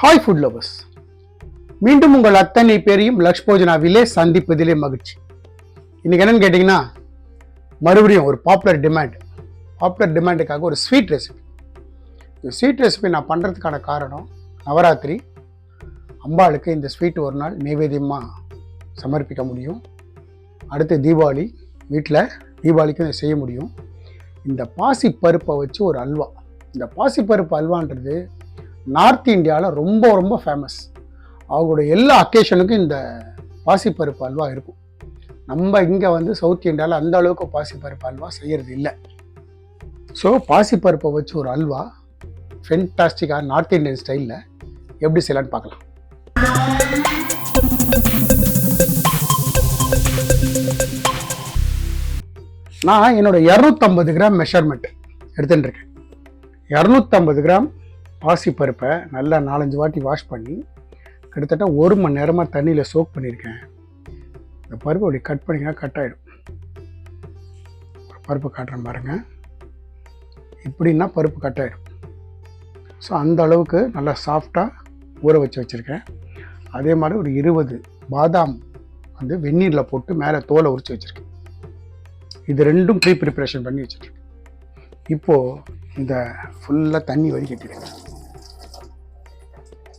Hi food lovers மீண்டும் உங்கள் அத்தனை பேரையும் லக்ஷ் போஜனாவிலே சந்திப்பதிலே மகிழ்ச்சி. இன்றைக்கி என்னென்னு கேட்டிங்கன்னா மறுபடியும் ஒரு பாப்புலர் டிமாண்ட் பாப்புலர் டிமாண்டுக்காக ஒரு ஸ்வீட் ரெசிபி இந்த ஸ்வீட் ரெசிபி நான் பண்ணுறதுக்கான காரணம் நவராத்திரி. அம்பாளுக்கு இந்த ஸ்வீட் ஒரு நாள் நைவேத்தியமாக சமர்ப்பிக்க முடியும். அடுத்து தீபாவளி வீட்டில் தீபாவளிக்கும் இதை செய்ய முடியும். இந்த பாசி பருப்பை வச்சு ஒரு அல்வா. இந்த பாசி பருப்பு அல்வான்றது நார்த் இந்தியாவில் ரொம்ப ரொம்ப ஃபேமஸ் அவங்களோட எல்லா அக்கேஷனுக்கும் இந்த பாசிப்பருப்பு அல்வா இருக்கும். நம்ம இங்கே வந்து சவுத் இந்தியாவில் அந்த அளவுக்கு பாசிப்பருப்பு அல்வா செய்கிறது இல்லை. ஸோ பாசிப்பருப்பை வச்சு ஒரு அல்வா ஃபென்டாஸ்டிக்காக நார்த் இந்தியன் ஸ்டைலில் எப்படி செய்யலான்னு பார்க்கலாம். நான் என்னோட இரநூத்தம்பது கிராம் மெஷர்மெண்ட் எடுத்துட்டுருக்கேன் இரநூத்தம்பது கிராம் பாசிப்பருப்பை நல்லா நாலஞ்சு வாட்டி வாஷ் பண்ணி கிட்டத்தட்ட ஒரு மணி நேரமாக தண்ணியில் சோக் பண்ணியிருக்கேன். இந்த பருப்பு அப்படி கட் பண்ணிங்கன்னா கட் ஆகிடும் பருப்பு காட்டுறேன் பாருங்க. இப்படின்னா பருப்பு கட் ஆகிடும் ஸோ அந்த அளவுக்கு நல்லா சாஃப்டாக ஊற வச்சு வச்சுருக்கேன். அதே மாதிரி ஒரு இருபது பாதாம் வந்து வெந்நீரில் போட்டு மேலே தோலை உரிச்சு வச்சுருக்கேன். இது ரெண்டும் ப்ரீ ப்ரிப்பரேஷன் பண்ணி வச்சுருக்கேன். இப்போது இந்த ஃபுல்லாக தண்ணி வடிகட்டிடுங்க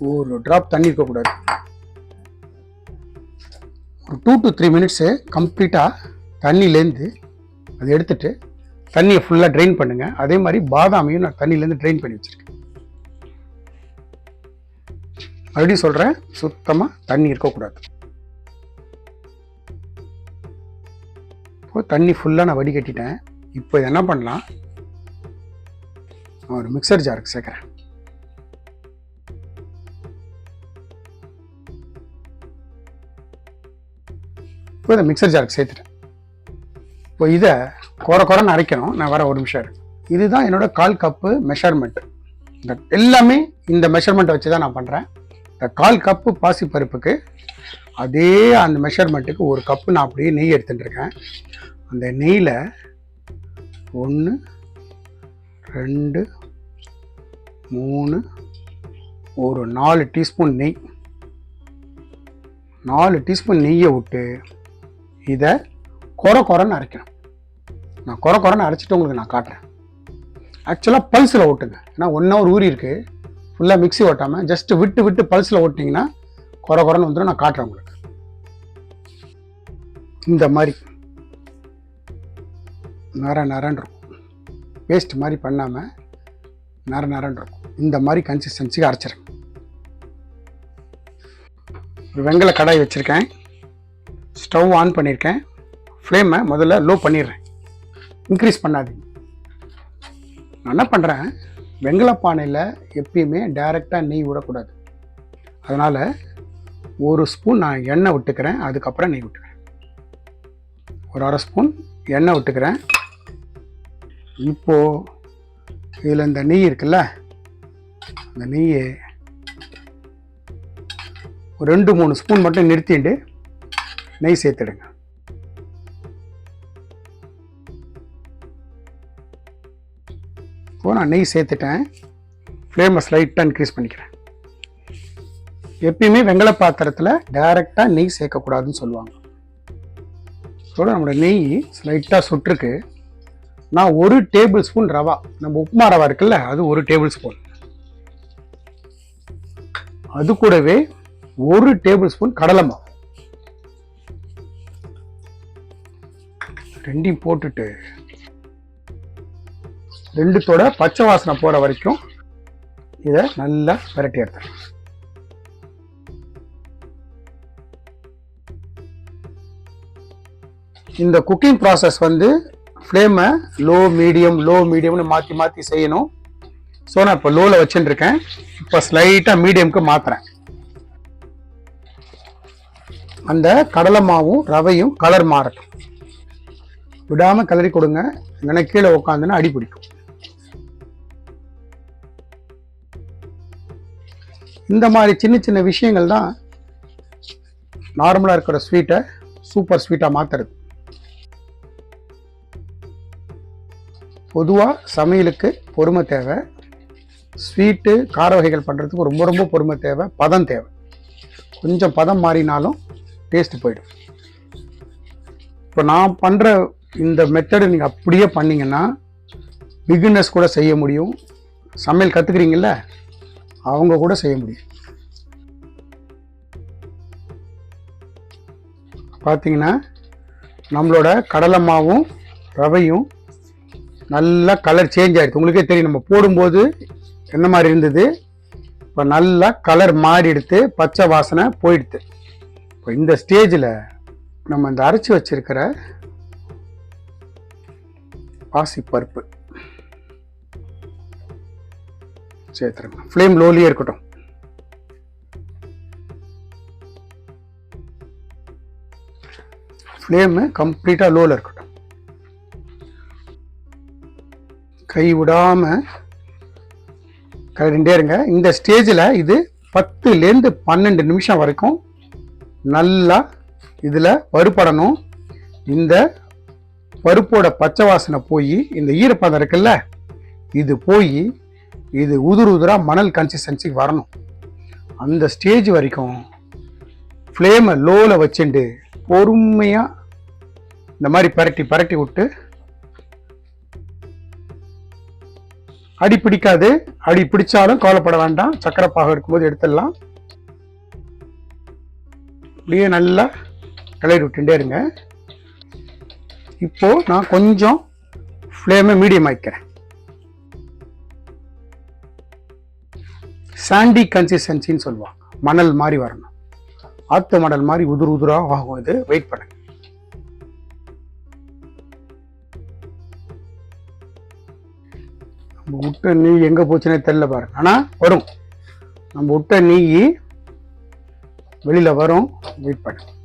ஒரு ட்ராப் தண்ணி இருக்கக்கூடாது ஒரு டூ டு த்ரீ மினிட்ஸு கம்ப்ளீட்டாக தண்ணியிலேருந்து அதை எடுத்துட்டு தண்ணியை ஃபுல்லாக ட்ரெயின் பண்ணுங்கள் அதே மாதிரி பாதாமையும் நான் தண்ணியிலேருந்து ட்ரெயின் பண்ணி வச்சுருக்கேன். மறுபடியும் சொல்கிறேன் சுத்தமாக தண்ணி இருக்கக்கூடாது இப்போ தண்ணி ஃபுல்லாக நான் வடிகட்டிட்டேன். இப்போ இதை என்ன பண்ணலாம்? நான் ஒரு மிக்சர் ஜாருக்கு சேர்க்குறேன். இப்போ இந்த மிக்சர் ஜாருக்கு சேர்த்துட்டேன். இப்போ இதை குறை குறைன்னு அரைக்கணும். நான் வர ஒரு நிமிஷம் இருக்கு. இதுதான் என்னோட கால் கப்பு மெஷர்மெண்ட் இந்த எல்லாமே இந்த மெஷர்மெண்ட்டை வச்சு தான் நான் பண்ணுறேன் இந்த கால் கப்பு பாசிப்பருப்புக்கு அதே அந்த மெஷர்மெண்ட்டுக்கு ஒரு கப்பு நான் அப்படியே நெய் எடுத்துட்டுருக்கேன் அந்த நெய்யில் ஒன்று ரெண்டு மூணு ஒரு நாலு டீஸ்பூன் நெய். நாலு டீஸ்பூன் நெய்யை விட்டு இதை குறை குறைன்னு அரைக்கணும். நான் குறை குறைன்னு அரைச்சிட்டு உங்களுக்கு நான் காட்டுறேன். ஆக்சுவலாக பல்ஸில் ஓட்டுங்க. ஏன்னா ஒன் ஹவர் ஊறி இருக்குது ஃபுல்லாக மிக்ஸி ஓட்டாமல் ஜஸ்ட்டு விட்டு விட்டு பல்ஸில் ஓட்டிங்கன்னா குறை குறைன்னு வந்துடும் நான் காட்டுறேன் உங்களுக்கு. இந்த மாதிரி. நர நரன் இருக்கும். பேஸ்ட் மாதிரி பண்ணாமல் நர நரன் இருக்கும். இந்த மாதிரி கன்சிஸ்டன்சிக்கு அரைச்சிருங்க. ஒரு வெங்கல கடாய் வச்சுருக்கேன். ஸ்டவ் ஆன் பண்ணியிருக்கேன். ஃப்ளேமை முதல்ல லோ பண்ணிடுறேன். இன்க்ரீஸ் பண்ணாதீங்க. நான் என்ன பண்ணுறேன் வெங்கல பானையில் எப்பயுமே டைரெக்டாக நெய் விடக்கூடாது. அதனால் ஒரு ஸ்பூன் நான் எண்ணெய் விட்டுக்கிறேன். அதுக்கப்புறம் நெய் விட்டுக்கிறேன். ஒரு அரை ஸ்பூன் எண்ணெய் விட்டுக்கிறேன். இப்போது இதில் இந்த நெய் இருக்குல்ல அந்த நெய்யை ஒரு ரெண்டு மூணு ஸ்பூன் மட்டும் நிறுத்திட்டு நெய் சேர்த்துடுங்க. இப்போ நான் நெய் சேர்த்துட்டேன். ஃப்ளேமை ஸ்லைட்டாக இன்க்ரீஸ் பண்ணிக்கிறேன். எப்பயுமே வெங்கல பாத்திரத்தில் டைரெக்டாக நெய் சேர்க்கக்கூடாதுன்னு சொல்லுவாங்க. இதோட நம்மளோட நெய் ஸ்லைட்டாக சுட்டிருக்கு. நான் ஒரு டேபிள் ஸ்பூன் ரவா நம்ம உப்புமா ரவா இருக்குல்ல அது ஒரு டேபிள் ஸ்பூன் அது கூடவே ஒரு டேபிள் ஸ்பூன் கடலை ரெண்டையும் போட்டுட்டு ரெண்டுத்தோட பச்சை வாசனை போகிற வரைக்கும் இதை நல்லா விரட்டி எடுத்துறேன் இந்த குக்கிங் ப்ராசஸ் வந்து ஃப்ளேமை லோ மீடியம் லோ மீடியம்னு மாற்றி மாற்றி செய்யணும். ஸோ நான் இப்போ லோவில் வச்சுட்டுருக்கேன். இப்போ ஸ்லைட்டாக மீடியம்க்கு மாற்றுறேன் அந்த கடலை மாவும் ரவையும் கலர் மாறட்டும். விடாமல் கிளறி கொடுங்க. இல்லைன்னா கீழே உட்காந்துன்னா அடி பிடிக்கும். இந்த மாதிரி சின்ன சின்ன விஷயங்கள் தான் நார்மலாக இருக்கிற ஸ்வீட்டை சூப்பர் ஸ்வீட்டாக மாற்றுறது பொதுவாக சமையலுக்கு பொறுமை தேவை. ஸ்வீட்டு கார வகைகள் பண்ணுறதுக்கு ரொம்ப ரொம்ப பொறுமை தேவை. பதம் தேவை. கொஞ்சம் பதம் மாறினாலும் டேஸ்ட் போயிடும். இப்போ நான் பண்ணுற இந்த மெத்தடை நீங்கள் அப்படியே பண்ணிங்கன்னா பிகினர்ஸ் கூட செய்ய முடியும். சமையல் கற்றுக்குறீங்கள அவங்க கூட செய்ய முடியும். பார்த்தீங்கன்னா நம்மளோட கடலை மாவும் ரவையும் நல்லா கலர் சேஞ்ச் ஆகிடுது உங்களுக்கே தெரியும் நம்ம போடும்போது என்ன மாதிரி இருந்தது? இப்போ நல்லா கலர் மாறி எடுத்து பச்சை வாசனை போயிடுது. இப்போ இந்த ஸ்டேஜில் நம்ம இந்த அரைச்சி வச்சுருக்கிற பாசி பருப்பு. சேர்த்துருங்க ஃப்ளேம் லோலியே இருக்கட்டும். ஃப்ளேமு கம்ப்ளீட்டாக லோவில் இருக்கட்டும். கை விடாமல் கலரிண்டே இருங்க. இந்த ஸ்டேஜில் இது பத்துலேருந்து பன்னெண்டு நிமிஷம் வரைக்கும் நல்லா இதில் வறுபடணும். இந்த பருப்போட பச்சை வாசனை போய் இந்த ஈரப்பதம் இருக்குல்ல இது போய் இது உதிர் உதிராக மணல் கன்சிஸ்டன்சிக்கு வரணும். அந்த ஸ்டேஜ் வரைக்கும் ஃப்ளேமை லோவில் வச்சுட்டு பொறுமையாக இந்த மாதிரி பரட்டி பரட்டி விட்டு அடி பிடிக்காது. அடி பிடிச்சாலும் கவலைப்பட வேண்டாம். சக்கரை பாகம் இருக்கும்போது எடுத்துடலாம். அப்படியே நல்லா கிளறி விட்டுட்டே இருங்க. இப்போது நான் கொஞ்சம் ஃப்ளேமை மீடியம் ஆக்கிக்கிறேன். சாண்டி கன்சிஸ்டன்சின்னு சொல்லுவாங்க. மணல் மாதிரி வரணும். ஆத்து மணல் மாதிரி உதுரு உதிராக ஆகும் இது. வெயிட் பண்ணுங்க. நம்ம விட்ட நெய் எங்கே போச்சுன்னே தெரில பாருங்க. ஆனால் வரும். நம்ம விட்ட நெய் வெளியில் வரும். வெயிட் பண்ணு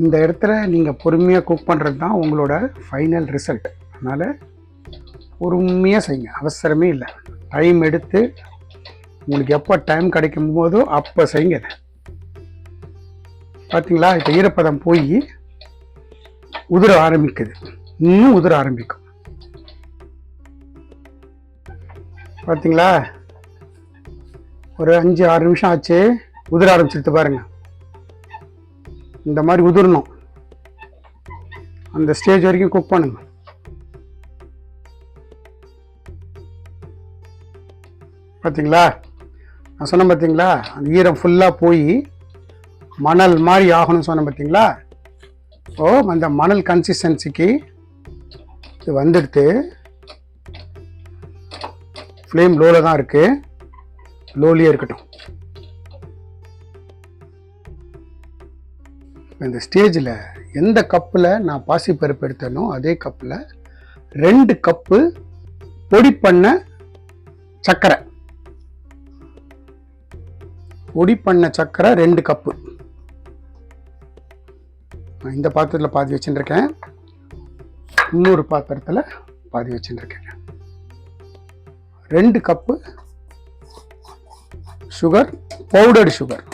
இந்த இடத்துல நீங்கள் பொறுமையாக குக் பண்ணுறது தான் உங்களோட ஃபைனல் ரிசல்ட் அதனால் பொறுமையாக செய்யுங்க. அவசரமே இல்லை. டைம் எடுத்து உங்களுக்கு எப்போ டைம் கிடைக்கும் போதோ அப்போ செய்யுங்க பார்த்தீங்களா இப்போ ஈரப்பதம் போய் உதிர ஆரம்பிக்குது. இன்னும் உதிர ஆரம்பிக்கும். பார்த்தீங்களா ஒரு அஞ்சு ஆறு நிமிஷம் ஆச்சு. உதிர ஆரம்பிச்சிருத்து பாருங்கள் இந்த மாதிரி உதிரணும். அந்த ஸ்டேஜ் வரைக்கும் குக் பண்ணுங்க. பார்த்தீங்களா நான் சொன்னேன் பார்த்தீங்களா அந்த ஈரம் ஃபுல்லாக போய் மணல் மாதிரி ஆகணும்னு சொன்னேன் பார்த்தீங்களா ஓ அந்த மணல் கன்சிஸ்டன்சிக்கு இது வந்துடுத்து ஃப்ளேம் லோவில் தான் இருக்குது லோலியே இருக்கட்டும். இந்த ஸ்டேஜில் எந்த கப்பில் நான் பாசிப்பருப்பு எடுத்தேனோ அதே கப்பில் ரெண்டு கப்பு பொடி பண்ண சர்க்கரை பொடி பண்ண சர்க்கரை ரெண்டு கப்பு. நான் இந்த பாத்திரத்தில் பாதி வச்சுட்டுருக்கேன் இன்னொரு பாத்திரத்தில் பாதி வச்சுட்டுருக்கேன் ரெண்டு கப்பு சுகர் பவுடர்டு சுகர்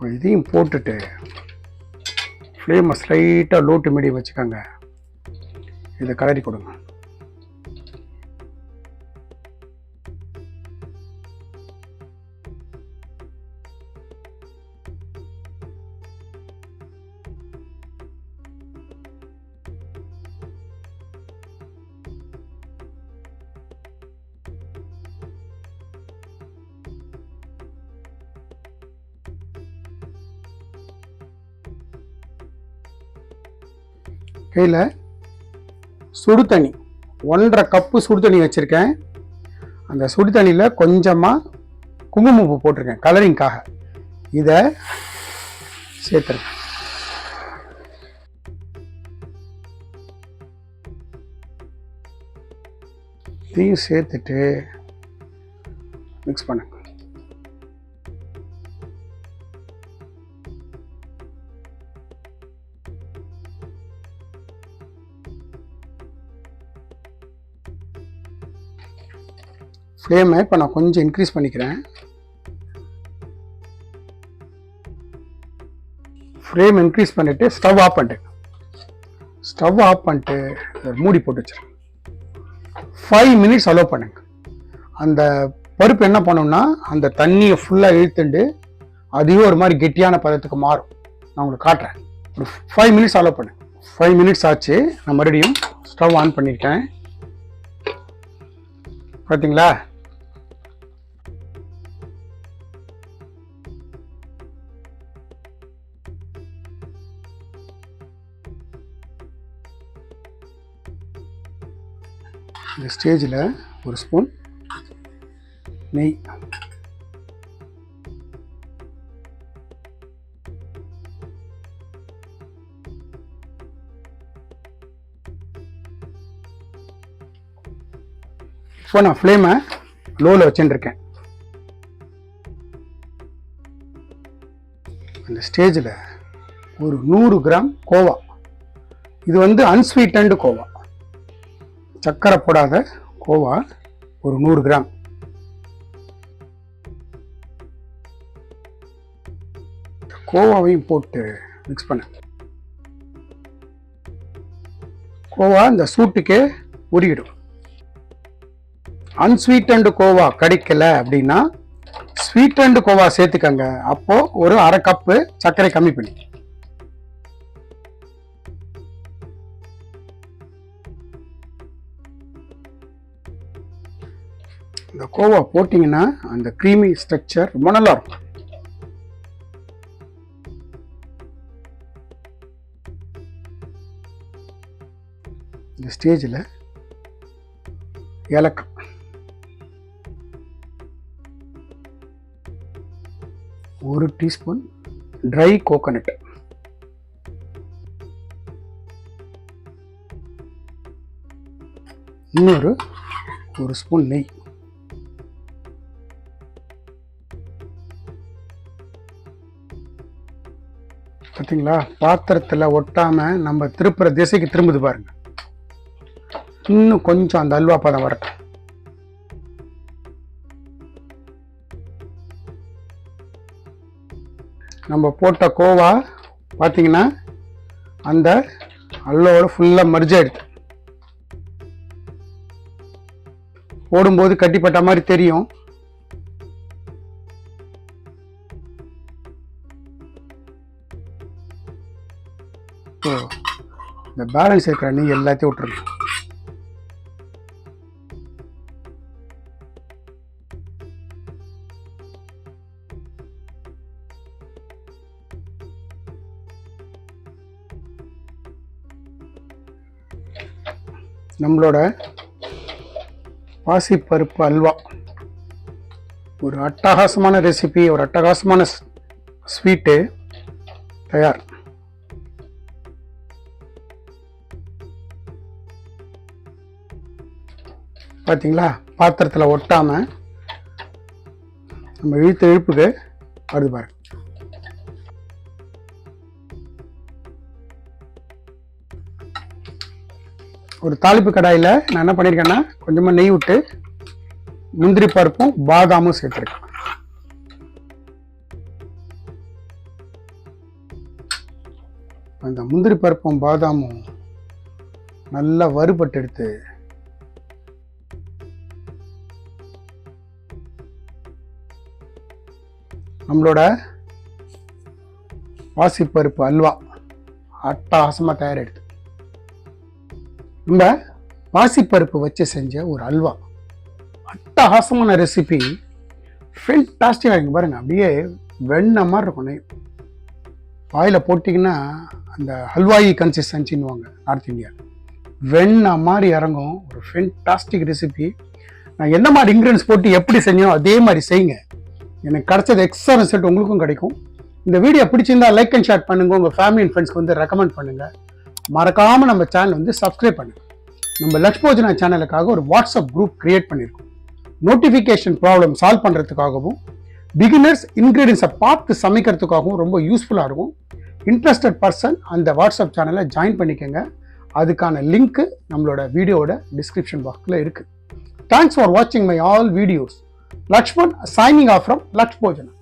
இதையும் போட்டுட்டு ஃப்ளேமை ஸ்லைட்டாக லோ டு மீடியம் வச்சுக்கோங்க. இதை கலரி கொடுங்க. கையில் சுடு தண்ணி. ஒன்றரை கப்பு சுடு தண்ணி வச்சுருக்கேன். அந்த சுடு தண்ணியில் கொஞ்சமாக குங்குமப்பூ போட்டிருக்கேன் கலரிங்காக இதை சேர்த்துருக்கேன். இதையும் சேர்த்துட்டு மிக்ஸ் பண்ணுங்க ஃப்ளேமை இப்போ நான் கொஞ்சம் இன்க்ரீஸ் பண்ணிக்கிறேன். ஃப்ளேம் இன்க்ரீஸ் பண்ணிவிட்டு ஸ்டவ் ஆஃப் பண்ணிட்டேன் ஸ்டவ் ஆஃப் பண்ணிட்டு மூடி போட்டு வச்சிருங்க ஃபைவ் மினிட்ஸ் அலோவ் பண்ணுங்க. அந்த பருப்பு என்ன பண்ணோம்னா அந்த தண்ணியை ஃபுல்லாக இழுத்துண்டு அதுவே ஒரு மாதிரி கெட்டியான பதத்துக்கு மாறும். நான் உங்களுக்கு காட்டுறேன். ஒரு ஃபைவ் மினிட்ஸ் அலோவ் பண்ணு. ஃபைவ் மினிட்ஸ் ஆச்சு. நான் மறுபடியும் ஸ்டவ் ஆன் பண்ணியிருக்கேன் பார்த்தீங்களா இந்த ஸ்டேஜில் ஒரு ஸ்பூன் நெய். இப்போ நான் ஃப்ளேமை லோவில் வச்சுட்டுருக்கேன். அந்த ஸ்டேஜில் ஒரு நூறு கிராம் கோவா. இது வந்து அன்ஸ்வீட்டன்டு கோவா. சர்க்கரை போடாத கோவா ஒரு நூறு கிராம். கோவாவையும் போட்டு மிக்ஸ் பண்ண. கோவா இந்த சூட்டுக்கே உருகிடும். அன்ஸ்வீட்டன்டு கோவா கிடைக்கல அப்படின்னா ஸ்வீட்டன்டு கோவா சேர்த்துக்கங்க. அப்போது ஒரு அரை கப்பு சர்க்கரை கம்மி பண்ணி. இந்த கோவா போட்டிங்கன்னா அந்த க்ரீமி ஸ்ட்ரக்சர் ரொம்ப நல்லாயிருக்கும் இந்த ஸ்டேஜில் ஏலக்காய். ஒரு டீஸ்பூன் ட்ரை கோகோனட் இன்னொரு ஒரு ஸ்பூன் நெய். பார்த்தீங்களா பாத்திரத்தில் ஒட்டாமல் நம்ம திருப்புற திசைக்கு திரும்புது பாருங்க. இன்னும் கொஞ்சம் அந்த அல்வா பதம் வரட்டும். நம்ம போட்ட கோவா பார்த்தீங்கன்னா அந்த அல்வாவோட ஃபுல்லாக மர்ஜ் ஆயிடுது. போடும்போது கட்டிப்பட்ட மாதிரி தெரியும். இந்த பேலன்ஸ் இருக்கிற நீ எல்லாத்தையும் விட்டுருங்க. நம்மளோட பாசிப்பருப்பு அல்வா. ஒரு அட்டகாசமான ரெசிபி ஒரு அட்டகாசமான ஸ்வீட்டு தயார். பார்த்தீங்களா பாத்திரத்தில் ஒட்டாம நம்ம இழுத்த இழுப்புக்கு வருது பாருங்க ஒரு தாளிப்பு கடாயில் நான் என்ன பண்ணியிருக்கேன்னா கொஞ்சமாக நெய் விட்டு முந்திரி பருப்பும் பாதாமும் சேர்த்துருக்கேன். அந்த முந்திரி பருப்பும் பாதாமும் நல்லா வறுபட்டு எடுத்து நம்மளோட வாசிப்பருப்பு அல்வா. அட்டகாசமாக தயாரெடுத்து நம்ம பாசிப்பருப்பு வச்சு செஞ்ச ஒரு அல்வா. அட்டகாசமான ரெசிபி ஃபென்டாஸ்டிக்காக இங்கே பாருங்கள் அப்படியே வெண்ணெய் மாதிரி இருக்கும் நெய். வாயில் போட்டிங்கன்னா அந்த ஹல்வாயி கன்சிஸ்டன்சின்னுவாங்க நார்த் இந்தியா வெண்ணெய் மாதிரி இறங்கும் ஒரு ஃபென்டாஸ்டிக் ரெசிபி நான் என்ன மாதிரி இன்க்ரீடியன்ஸ் போட்டு எப்படி செஞ்சோம் அதே மாதிரி செய்யுங்க. எனக்கு கிடைச்சது எக்ஸ்ட்ரா ரிசல்ட் உங்களுக்கும் கிடைக்கும். இந்த வீடியோ பிடிச்சிருந்தா லைக் அண்ட் ஷேர் பண்ணுங்கள் உங்கள் ஃபேமிலி அண்ட் ஃப்ரெண்ட்ஸ்க்கு வந்து ரெக்கமெண்ட் பண்ணுங்கள் மறக்காமல் நம்ம சேனல் வந்து சப்ஸ்கிரைப் பண்ணுங்கள் நம்ம லக்ஷ்மோஜனா சேனலுக்காக ஒரு வாட்ஸ்அப் குரூப் கிரியேட் பண்ணியிருக்கோம் நோட்டிஃபிகேஷன் ப்ராப்ளம் சால்வ் பண்ணுறதுக்காகவும் பிகினர்ஸ் இன்க்ரீடியன்ஸை பார்த்து சமைக்கிறதுக்காகவும் ரொம்ப யூஸ்ஃபுல்லாக இருக்கும். இன்ட்ரெஸ்டட் பர்சன் அந்த வாட்ஸ்அப் சேனலை ஜாயின் பண்ணிக்கோங்க. அதுக்கான லிங்க்கு நம்மளோட வீடியோவோட டிஸ்கிரிப்ஷன் பாக்ஸில் இருக்குது தேங்க்ஸ் ஃபார் வாட்சிங் my all videos Lakshman signing off from Laksh Bhojana